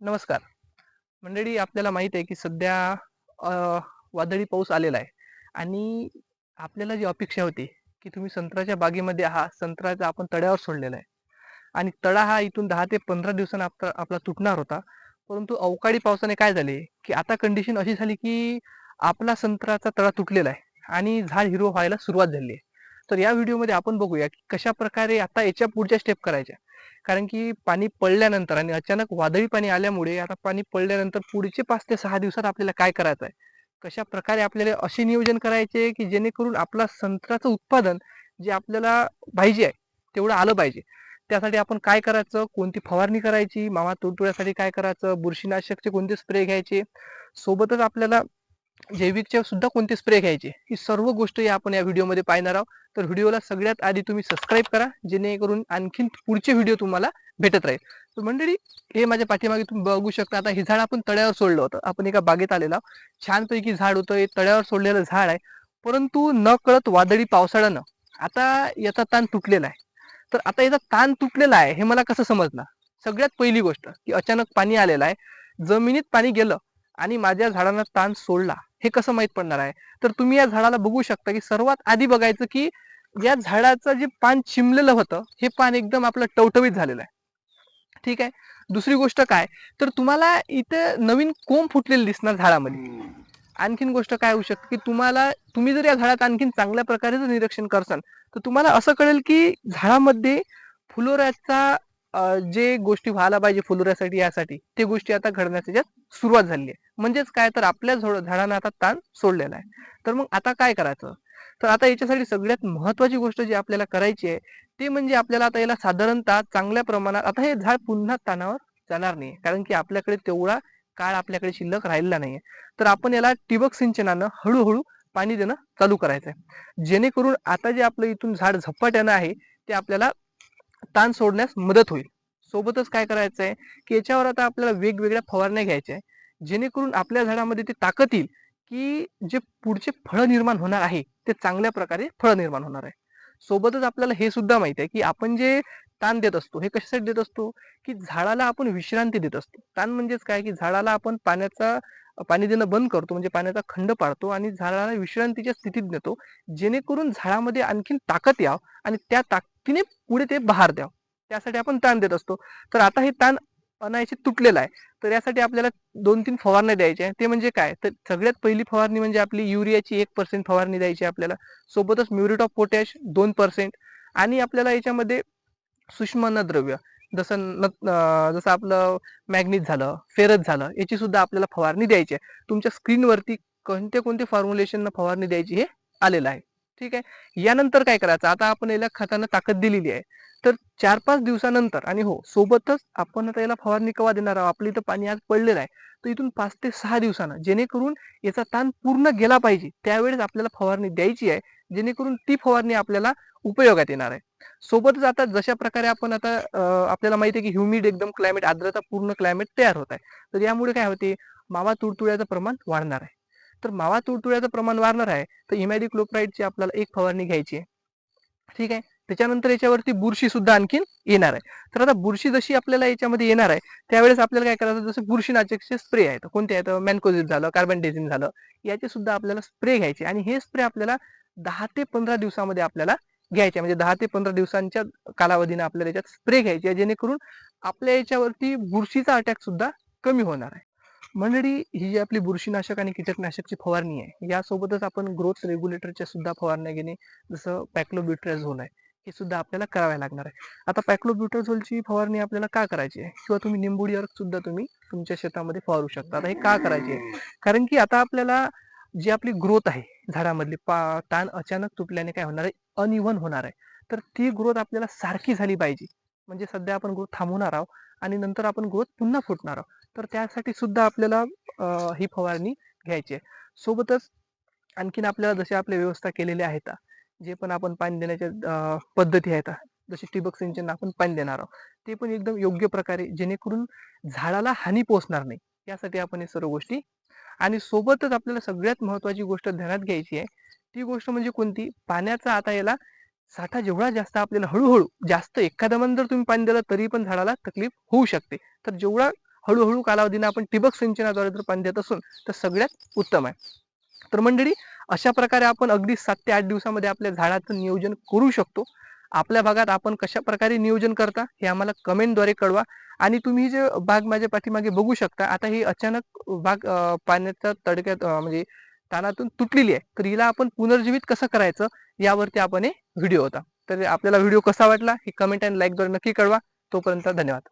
नमस्कार. मंडळी आपल्याला माहीत आहे की सध्या वादळी पाऊस आलेला आहे. आणि आपल्याला जी अपेक्षा होती की तुम्ही संत्र्याच्या बागेमध्ये आहात संत्र्याचा आपण तळ्यावर सोडलेला आहे. आणि तळा हा इथून दहा ते पंधरा दिवसांनी आपला आपला तुटणार होता. परंतु अवकाळी पावसाने काय झाले की आता कंडिशन अशी झाली की आपला संत्र्याचा तळा तुटलेला आहे. आणि झाड हिरवं व्हायला सुरुवात झाली आहे. तर या व्हिडिओमध्ये आपण बघूया की कशा प्रकारे आता याच्या पुढच्या स्टेप करायच्या. कारण की पाणी पडल्यानंतर आणि अचानक वादळी पाणी आल्यामुळे आता पाणी पडल्यानंतर पुढचे पाच ते सहा दिवसात आपल्याला काय करायचं आहे? कशा प्रकारे आपल्याला असे नियोजन करायचे की जेणेकरून आपला संत्र्याचं उत्पादन जे आपल्याला पाहिजे आहे तेवढं आलं पाहिजे. त्यासाठी आपण काय करायचं? कोणती फवारणी करायची? मावा तुडतुड्यासाठी काय करायचं? बुरशीनाशकचे कोणते स्प्रे घ्यायचे? सोबतच आपल्याला जैविकचे सुद्धा कोणते स्प्रे घ्यायचे? ही सर्व गोष्टी आपण या व्हिडिओमध्ये पाहणार आहोत. तर व्हिडिओला सगळ्यात आधी तुम्ही सबस्क्राईब करा जेणेकरून आणखीन पुढचे व्हिडिओ तुम्हाला भेटत राहील. तर मंडळी हे माझ्या पाठीमागे तुम्ही बघू शकता आता हे झाड आपण तळ्यावर सोडलं होतं. आपण एका बागेत आलेला छानपैकी झाड होतं हे तळ्यावर सोडलेलं झाड आहे. परंतु न कळत वादळी पावसाळ्यानं आता याचा ताण तुटलेला आहे. तर आता याचा ताण तुटलेला आहे हे मला कसं समजलं सगळ्यात पहिली गोष्ट की अचानक पाणी आलेलं आहे. जमिनीत पाणी गेलं आणि माझ्या झाडांना ताण सोडला. हे कसं माहीत पडणार आहे? तर तुम्ही या झाडाला बघू शकता की सर्वात आधी बघायचं की या झाडाचं जे पान चिमलेलं होतं हे पान एकदम आपलं टवटवीत झालेलं आहे. ठीक आहे? दुसरी गोष्ट काय? तर तुम्हाला इथं नवीन कोंब फुटलेले दिसणार झाडामध्ये. आणखीन गोष्ट काय होऊ शकते की तुम्हाला तुम्ही जर या झाडात आणखीन चांगल्या प्रकारे जर निरीक्षण करसाल तर तुम्हाला असं कळेल की झाडामध्ये फुलोऱ्याचा जे गोष्टी व्हायला पाहिजे फुलोऱ्यासाठी यासाठी ते गोष्टी आता घडण्याच्या सुरुवात झाली आहे. म्हणजेच काय तर आपल्या झोड- झाडांना आता ताण सोडलेला आहे. तर मग आता काय करायचं? तर आता याच्यासाठी सगळ्यात महत्वाची गोष्ट जी आपल्याला करायची आहे ते म्हणजे आपल्याला आता याला साधारणतः चांगल्या प्रमाणात आता हे झाड पुन्हा तानावर जाणार नाही कारण की आपल्याकडे तेवढा काळ आपल्याकडे शिल्लक राहिलेला नाहीये. तर आपण याला ठिबक सिंचनानं हळूहळू पाणी देणं चालू करायचं आहे जेणेकरून आता जे आपलं इथून झाड झपाट्यानं आहे ते आपल्याला ताण सोडण्यास मदत होईल. सोबतच काय करायचं आहे की याच्यावर आता आपल्याला वेगवेगळ्या फवारण्या घ्यायच्या आहे जेणेकरून आपल्या झाडामध्ये ते ताकद येईल की जे पुढचे फळं निर्माण होणार आहे ते चांगल्या प्रकारे फळं निर्माण होणार आहे. सोबतच आपल्याला हे सुद्धा माहिती आहे की आपण जे ताण देत असतो हे कशासाठी देत असतो? की झाडाला आपण विश्रांती देत असतो. ताण म्हणजेच काय? की झाडाला आपण पाण्याचा पाणी देणं बंद करतो म्हणजे पाण्याचा खंड पाडतो आणि झाडाला विश्रांतीच्या स्थितीत नेतो. जेणेकरून झाडामध्ये आणखीन ताकद यावं आणि त्या ताक तिने पुढे ते बहार द्यावं. त्यासाठी आपण ताण देत असतो. तर आता हे ताण अनायसे तुटलेलं आहे. तर यासाठी आपल्याला दोन तीन फवारण्या द्यायच्या ते म्हणजे काय? तर सगळ्यात पहिली फवारणी म्हणजे आपली युरियाची एक पर्सेंट फवारणी द्यायची आपल्याला. सोबतच म्युरेट ऑफ पोटॅश दोन पर्सेंट आणि आपल्याला याच्यामध्ये सूक्ष्म अन्नद्रव्य जसं न जसं आपलं मॅग्नीज झालं फेरस झालं याची सुद्धा आपल्याला फवारणी द्यायची आहे. तुमच्या स्क्रीनवरती कोणते कोणते फॉर्म्युलेशन फवारणी द्यायची हे आलेलं आहे. ठीक आहे? यानंतर काय करायचं? आता आपण याला खतानं ताकद दिलेली आहे. तर चार पाच दिवसानंतर आणि हो सोबतच आपण आता याला फवारणी केव्हा देणार आहोत? आपली इथं पाणी आज पडलेलं आहे. तर इथून पाच ते सहा दिवसानं जेणेकरून याचा ताण पूर्ण गेला पाहिजे. त्यावेळेस आपल्याला फवारणी द्यायची आहे. जेणेकरून ती फवारणी आपल्याला उपयोगात येणार आहे. सोबतच आता जशा प्रकारे आपण आता आपल्याला माहिती आहे की ह्युमिड एकदम क्लायमेट आर्द्रता पूर्ण क्लायमेट तयार होत आहे. तर यामुळे काय होते? मावा तुडतुड्याचं प्रमाण वाढणार आहे. तर मावा तुडतुड्याचं प्रमाण वाढणार आहे. तर इमॅडिक्लोप्राईडची आपल्याला एक फवारणी घ्यायची आहे. ठीक आहे? त्याच्यानंतर याच्यावरती बुरशी सुद्धा आणखीन येणार आहे. तर आता बुरशी जशी आपल्याला याच्यामध्ये येणार आहे त्यावेळेस आपल्याला काय करायचं? जसं बुरशीनाशकचे स्प्रे आहेत. कोणते आहेत? मॅनकोझिट झालं कार्बन डेझिन झालं याचे सुद्धा आपल्याला स्प्रे घ्यायचे आणि हे स्प्रे आपल्याला दहा ते पंधरा दिवसामध्ये आपल्याला घ्यायचे. म्हणजे दहा ते पंधरा दिवसांच्या कालावधीने आपल्याला याच्यात स्प्रे घ्यायचे जेणेकरून आपल्या याच्यावरती बुरशीचा अटॅक सुद्धा कमी होणार आहे. मंडळी ही जी आपली बुरशीनाशक आणि कीटकनाशकची फवारणी आहे यासोबतच आपण ग्रोथ रेग्युलेटरच्या सुद्धा फवारण्या घेणे जसं पॅक्लोब्युट्रेझोल आहे हे सुद्धा आपल्याला कराव्या लागणार आहे. आता पॅक्लोब्युट्रेझोलची फवारणी आपल्याला का करायची आहे? किंवा तुम्ही निंबुडी अर्क सुद्धा तुम्ही तुमच्या शेतामध्ये फवारू शकता. आता हे का करायचे आहे? कारण की आता आपल्याला जी आपली ग्रोथ आहे झाडामधली पा ताण अचानक तुटल्याने काय होणार आहे? अनइव्हन होणार आहे. तर ती ग्रोथ आपल्याला सारखी झाली पाहिजे. म्हणजे सध्या आपण ग्रोथ थांबवणार आहोत आणि नंतर आपण ग्रोथ पुन्हा फुटणार आहोत. तर त्यासाठी सुद्धा आपल्याला ही फवारणी घ्यायची आहे. सोबतच आणखीन आपल्याला जसे आपल्या व्यवस्था केलेल्या आहेत जे पण आपण पाणी देण्याच्या पद्धती आहेत जसे ठिबक सिंचन आपण पाणी देणार आहोत ते पण एकदम योग्य प्रकारे जेणेकरून झाडाला हानी पोहोचणार नाही यासाठी आपण हे सर्व गोष्टी. आणि सोबतच आपल्याला सगळ्यात महत्वाची गोष्ट ध्यानात घ्यायची आहे ती गोष्ट म्हणजे कोणती? पाण्याचा आता याला साठा जेवढा जास्त आपल्याला हळूहळू जास्त एखाद्या जर तुम्ही पाणी दिलं तरी पण झाडाला तकलीफ होऊ शकते. तर जेवढा हळूहळू कालावधीने आपण ठिबक सिंचनाद्वारे जर पाणी देत असून तर सगळ्यात उत्तम आहे. तर मंडळी अशा प्रकारे आपण अगदी सात ते आठ दिवसामध्ये आपल्या झाडाचं नियोजन करू शकतो. आपल्या भागात आपण कशा प्रकारे नियोजन करता हे आम्हाला कमेंटद्वारे कळवा. आणि तुम्ही जे बाग माझ्या पाठीमागे बघू शकता आता ही अचानक बाग पाण्याच्या तडक्यात म्हणजे तानातून तुटलेली आहे. तर हिला आपण पुनर्जीवित कसं करायचं? यावरती आपण हे व्हिडिओ होता. तर आपल्याला व्हिडिओ कसा वाटला हे कमेंट आणि लाईकद्वारे नक्की कळवा. तोपर्यंत धन्यवाद.